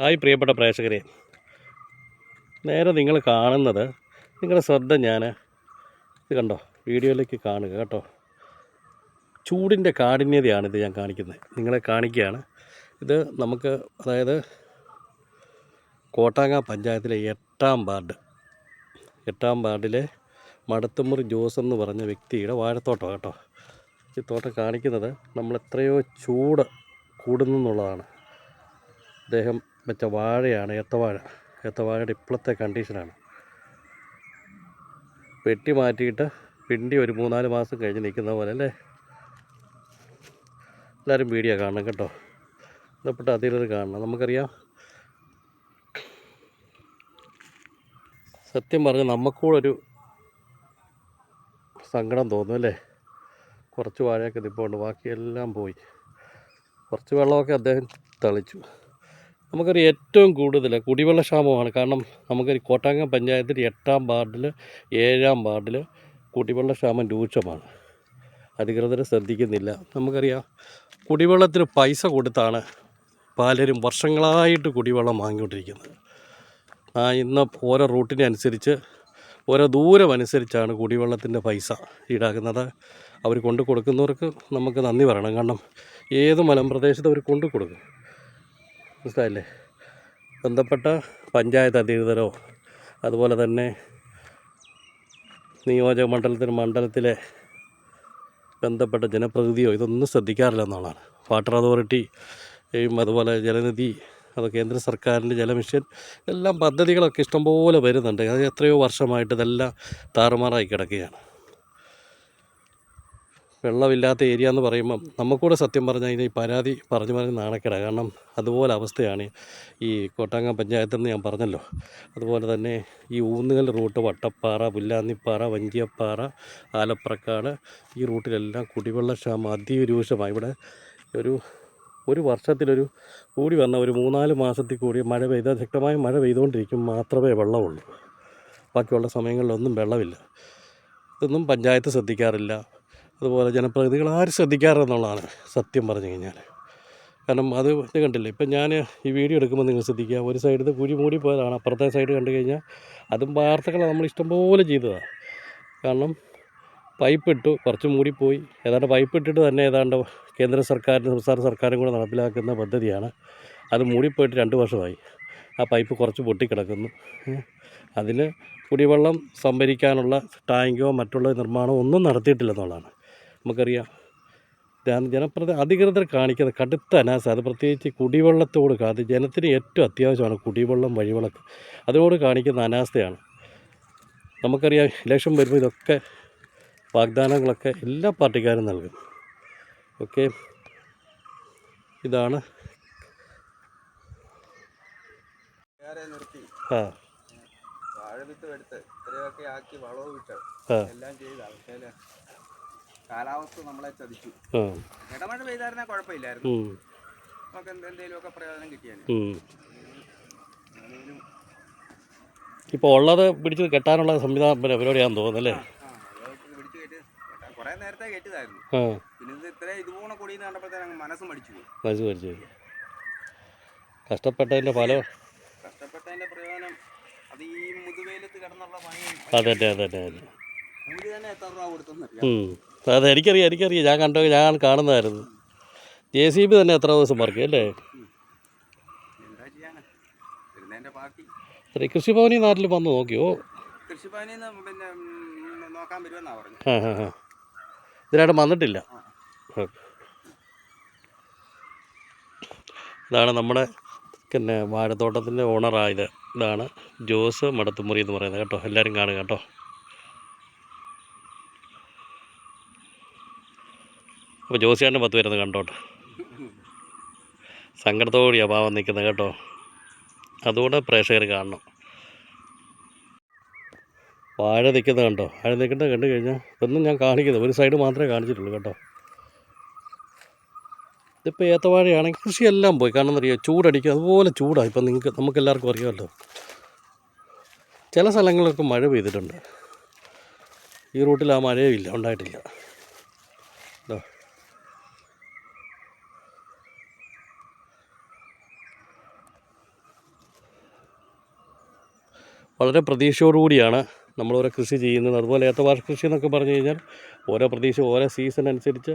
Hi പ്രിയപ്പെട്ട പ്രേക്ഷകരെ. നേരെ നിങ്ങൾ കാണുന്നത് നിങ്ങളുടെ ശ്രദ്ധ ഞാൻ ഇത് കണ്ടോ? വീഡിയോയിലേക്ക് കാണുക കേട്ടോ. ചൂടിന്റെ കാഠിന്യതയാണ് ഇത് ഞാൻ കാണിക്കുന്നത്. നിങ്ങളെ കാണിക്കുകയാണ്. ഇത് നമുക്ക് അതായത് കോട്ടാങ്ങ പഞ്ചായത്തിലെ എട്ടാം വാർഡ്. എട്ടാം വാർഡിലെ മടത്തുമുറി ജോസ് എന്ന് പറഞ്ഞ വ്യക്തിയുടെ വാഴത്തോട്ടം കേട്ടോ. ഈ തോട്ടം കാണിക്കുന്നത് നമ്മൾ എത്രയോ ചൂട് കൂടുന്നു എന്നുള്ളതാണ് അദ്ദേഹം വെച്ച വാഴയാണ് ഏത്തവാഴ ഏത്തവാഴയുടെ ഇപ്പോഴത്തെ കണ്ടീഷനാണ് വെട്ടി മാറ്റിയിട്ട് പിണ്ടി ഒരു മൂന്നാൽ മാസം കഴിഞ്ഞ് നിൽക്കുന്ന പോലെ അല്ലേ? എല്ലാവരും വീഡിയോ കാണണം കേട്ടോ. ബന്ധപ്പെട്ട അതിലൊരു കാണണം. നമുക്കറിയാം. സത്യം പറഞ്ഞ് നമുക്കൂടൊരു സങ്കടം തോന്നും അല്ലേ? കുറച്ച് വാഴയൊക്കെ നിൽപ്പുണ്ട് ബാക്കിയെല്ലാം പോയി. കുറച്ച് വെള്ളമൊക്കെ അദ്ദേഹം തളിച്ചു. നമുക്കറിയാം ഏറ്റവും കൂടുതൽ കുടിവെള്ള ക്ഷാമമാണ്. കാരണം നമുക്കൊരു കോട്ടാങ്ങ പഞ്ചായത്തിൽ എട്ടാം വാർഡിൽ ഏഴാം വാർഡിൽ കുടിവെള്ള ക്ഷാമം രൂക്ഷമാണ്. അധികൃതർ ശ്രദ്ധിക്കുന്നില്ല. നമുക്കറിയാം കുടിവെള്ളത്തിന് പൈസ കൊടുത്താണ് പലരും വർഷങ്ങളായിട്ട് കുടിവെള്ളം വാങ്ങിക്കൊണ്ടിരിക്കുന്നത്. ആ ഇന്ന് ഓരോ റൂട്ടിനനുസരിച്ച് ഓരോ ദൂരം അനുസരിച്ചാണ് കുടിവെള്ളത്തിന്റെ പൈസ ഈടാക്കുന്നത്. അവർ കൊണ്ടു കൊടുക്കുന്നവർക്ക് നമുക്ക് നന്ദി പറയണം. കാരണം ഏത് മലമ്പ്രദേശത്ത് അവർ കൊണ്ടു കൊടുക്കും? മനസ്സിലായില്ലേ? ബന്ധപ്പെട്ട പഞ്ചായത്ത് അധികൃതരോ അതുപോലെ തന്നെ നിയോജക മണ്ഡലത്തിന് മണ്ഡലത്തിലെ ബന്ധപ്പെട്ട ജനപ്രതിനിധിയോ ഇതൊന്നും ശ്രദ്ധിക്കാറില്ല എന്നുള്ളതാണ് വാട്ടർ അതോറിറ്റി യും അതുപോലെ ജലനിധി അത് കേന്ദ്ര സർക്കാരിന്റെ ജലമിഷൻ എല്ലാം പദ്ധതികളൊക്കെ ഇഷ്ടംപോലെ വരുന്നുണ്ട്. അത് എത്രയോ വർഷമായിട്ട് ഇതെല്ലാം താറുമാറായി കിടക്കുകയാണ്. വെള്ളമില്ലാത്ത ഏരിയ എന്ന് പറയുമ്പം നമുക്കൂടെ സത്യം പറഞ്ഞാൽ ഇതിന് ഈ പരാതി പറഞ്ഞു പറഞ്ഞ് നാണക്കേട. കാരണം അതുപോലെ അവസ്ഥയാണ് ഈ കോട്ടാങ്ങ പഞ്ചായത്ത് എന്ന് ഞാൻ പറഞ്ഞല്ലോ. അതുപോലെ തന്നെ ഈ ഊന്നുകൽ റൂട്ട് വട്ടപ്പാറ പുല്ലാന്നിപ്പാറ വഞ്ചിയപ്പാറ ആലപ്രക്കാട് ഈ റൂട്ടിലെല്ലാം കുടിവെള്ള ക്ഷാമം അതിരൂക്ഷമായി. ഇവിടെ ഒരു ഒരു വർഷത്തിലൊരു കൂടി വന്ന ഒരു മൂന്നാൽ മാസത്തിൽ കൂടി മഴ പെയ്താൽ ശക്തമായ മഴ പെയ്തുകൊണ്ടിരിക്കും മാത്രമേ വെള്ളമുള്ളൂ. ബാക്കിയുള്ള സമയങ്ങളിലൊന്നും വെള്ളമില്ല. ഇതൊന്നും പഞ്ചായത്ത് ശ്രദ്ധിക്കാറില്ല. അതുപോലെ ജനപ്രതിനിധികൾ ആരും ശ്രദ്ധിക്കാറെന്നുള്ളതാണ് സത്യം പറഞ്ഞു കഴിഞ്ഞാൽ. കാരണം അത് ഇത് കണ്ടില്ലേ. ഇപ്പം ഞാൻ ഈ വീഡിയോ എടുക്കുമ്പോൾ നിങ്ങൾ ശ്രദ്ധിക്കുക. ഒരു സൈഡിൽ കുഴി മൂടി പോയതാണ്. അപ്പുറത്തെ സൈഡ് കണ്ടു കഴിഞ്ഞാൽ അതും വാർത്തകൾ നമ്മൾ ഇഷ്ടംപോലെ ചെയ്തതാണ്. കാരണം പൈപ്പ് ഇട്ടു കുറച്ച് മൂടിപ്പോയി. ഏതാണ്ട് പൈപ്പ് ഇട്ടിട്ട് തന്നെ ഏതാണ്ട് കേന്ദ്ര സർക്കാരിനും സംസ്ഥാന സർക്കാരും കൂടെ നടപ്പിലാക്കുന്ന പദ്ധതിയാണ്. അത് മൂടിപ്പോയിട്ട് രണ്ട് വർഷമായി. ആ പൈപ്പ് കുറച്ച് പൊട്ടിക്കിടക്കുന്നു. അതിൽ കുടിവെള്ളം സംഭരിക്കാനുള്ള ടാങ്കോ മറ്റുള്ള നിർമ്മാണമോ ഒന്നും നടത്തിയിട്ടില്ലെന്നുള്ളതാണ് നമുക്കറിയാം. ജന ജനപ്രതി അധികൃതർ കാണിക്കുന്ന കടുത്ത അനാസ അത് പ്രത്യേകിച്ച് കുടിവെള്ളത്തോട് അത് ജനത്തിന് ഏറ്റവും അത്യാവശ്യമാണ് കുടിവെള്ളം വഴിവിളക്ക്. അതിനോട് കാണിക്കുന്ന അനാസ്ഥയാണ്. നമുക്കറിയാം ഇലക്ഷൻ വരുമ്പോൾ ഇതൊക്കെ വാഗ്ദാനങ്ങളൊക്കെ എല്ലാ പാർട്ടിക്കാരും നൽകും. ഓക്കെ. ഇതാണ്. ആ. വാഴവിത്ത് എടുത്ത് ഇത്രയൊക്കെ ആക്കി വളവും ഇട്ട് എല്ലാം പക്ഷേ കാലാവസ്ഥ നമ്മളെ ചതിച്ചു. ഇടമഴ പെയ്തായിരുന്നാൽ കുഴപ്പമില്ലായിരുന്നു. നമുക്ക് എന്തെങ്കിലും എന്തെങ്കിലുമൊക്കെ പ്രയോജനം കിട്ടിയാലും. ഇപ്പോൾ ഉള്ളത് പിടിച്ച് കെട്ടാനുള്ള സംവിധാനം പിന്നെ പരിപാടിയാണെന്ന് തോന്നുന്നല്ലേ കുറേ നേരത്തെ കയറ്റിയതായിരുന്നു ആ. പിന്നെ ഇത് ഇത്ര ഇതുപോലെ കൊടിയെന്ന് കണ്ടപ്പോഴത്തേനും മനസ്സ് മടിച്ചു പോയി. മനസ്സ് മടിച്ചു കഷ്ടപ്പെട്ടതിന്റെ ഫലം? കഷ്ടപ്പെട്ടതിന്റെ പ്രയോജനം അത് ഈ മുതുവേലത്ത് കിടന്നുള്ള പണി അതെ അതെ അതെ അതെ അതെ കൂലി തന്നെ എത്ര രൂപ കൊടുത്തെന്നറിയാം. അതെ എനിക്കറിയാം എനിക്കറിയാം. ഞാൻ കണ്ടോ ഞാൻ കാണുന്നതായിരുന്നു. ജെ സി ബി തന്നെ എത്ര ദിവസം വർക്ക് അല്ലേ? അതെ കൃഷിഭവനി നാട്ടിൽ വന്ന് നോക്കിയോ? ആ ആ ആ. ഇതിനായിട്ട് വന്നിട്ടില്ല? ഇതാണ് നമ്മുടെ പിന്നെ വാഴത്തോട്ടത്തിന്റെ ഓണറായത് ഇതാണ് ജോസ് മടത്തുമുറി എന്ന് പറയുന്നത്. കേട്ടോ എല്ലാവരും കാണുക കേട്ടോ. അപ്പോൾ ജോസിയാണ്ട് പത്ത് പേരൊന്ന് കണ്ടോട്ടെ. സങ്കടത്തോടെയാണ് പാവം നിൽക്കുന്നത് കേട്ടോ. അതുകൂടെ പ്രേക്ഷകർ കാണണം. വാഴ നിൽക്കുന്നത് കണ്ടോ? വാഴ നിൽക്കുന്നത് കണ്ടു കഴിഞ്ഞാൽ ഇതൊന്നും ഞാൻ കാണിക്കുന്നത് ഒരു സൈഡ് മാത്രമേ കാണിച്ചിട്ടുള്ളൂ കേട്ടോ. ഇതിപ്പോൾ ഏത്തവാഴയാണെങ്കിൽ കൃഷിയെല്ലാം പോയി. കാരണം എന്താ അറിയാം? ചൂടടിക്കുക അതുപോലെ ചൂടാണ് ഇപ്പം നിങ്ങൾക്ക് നമുക്ക് എല്ലാവർക്കും അറിയാമല്ലോ. ചില സ്ഥലങ്ങളിലൊക്കെ മഴ പെയ്തിട്ടുണ്ട്. ഈ റൂട്ടിൽ ആ മഴയും ഇല്ല. ഉണ്ടായിട്ടില്ല. വളരെ പ്രതീക്ഷയോടുകൂടിയാണ് നമ്മളോരോ കൃഷി ചെയ്യുന്നത്. അതുപോലെ ഏത്തവാഴ കൃഷി എന്നൊക്കെ പറഞ്ഞു കഴിഞ്ഞാൽ ഓരോ പ്രതീക്ഷ ഓരോ സീസൺ അനുസരിച്ച്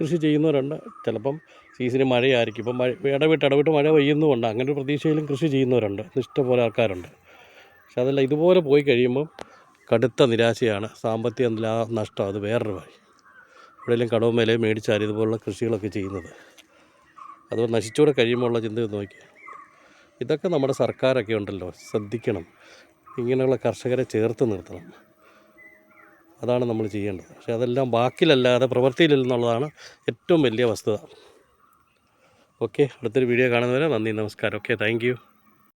കൃഷി ചെയ്യുന്നവരുണ്ട്. ചിലപ്പം സീസണിൽ മഴയായിരിക്കും. ഇപ്പം മഴ ഇടവിട്ട് ഇടവിട്ട് മഴ പെയ്യുന്നുമുണ്ട് അങ്ങനെ ഒരു പ്രതീക്ഷയിലും കൃഷി ചെയ്യുന്നവരുണ്ട്. ഇഷ്ടംപോലെ ആൾക്കാരുണ്ട്. പക്ഷെ അതല്ല ഇതുപോലെ പോയി കഴിയുമ്പം കടുത്ത നിരാശയാണ്. സാമ്പത്തിക നഷ്ടം. അത് വേറൊരു വഴി. എവിടെയെങ്കിലും കടവും മേലെ മേടിച്ചാൽ ഇതുപോലുള്ള കൃഷികളൊക്കെ ചെയ്യുന്നത്. അത് നശിച്ചുകൂടെ കഴിയുമ്പോൾ ഉള്ള ചിന്ത നോക്കി ഇതൊക്കെ നമ്മുടെ സർക്കാരൊക്കെ ഉണ്ടല്ലോ. ശ്രദ്ധിക്കണം. ഇങ്ങനെയുള്ള കർഷകരെ ചേർത്ത് നിർത്തണം. അതാണ് നമ്മൾ ചെയ്യേണ്ടത്. പക്ഷെ അതെല്ലാം വാക്കിലല്ലാതെ പ്രവൃത്തിയിലെന്നുള്ളതാണ് ഏറ്റവും വലിയ വസ്തുത. ഓക്കെ അടുത്തൊരു വീഡിയോ കാണുന്നവരെ നന്ദി നമസ്കാരം. Okay thank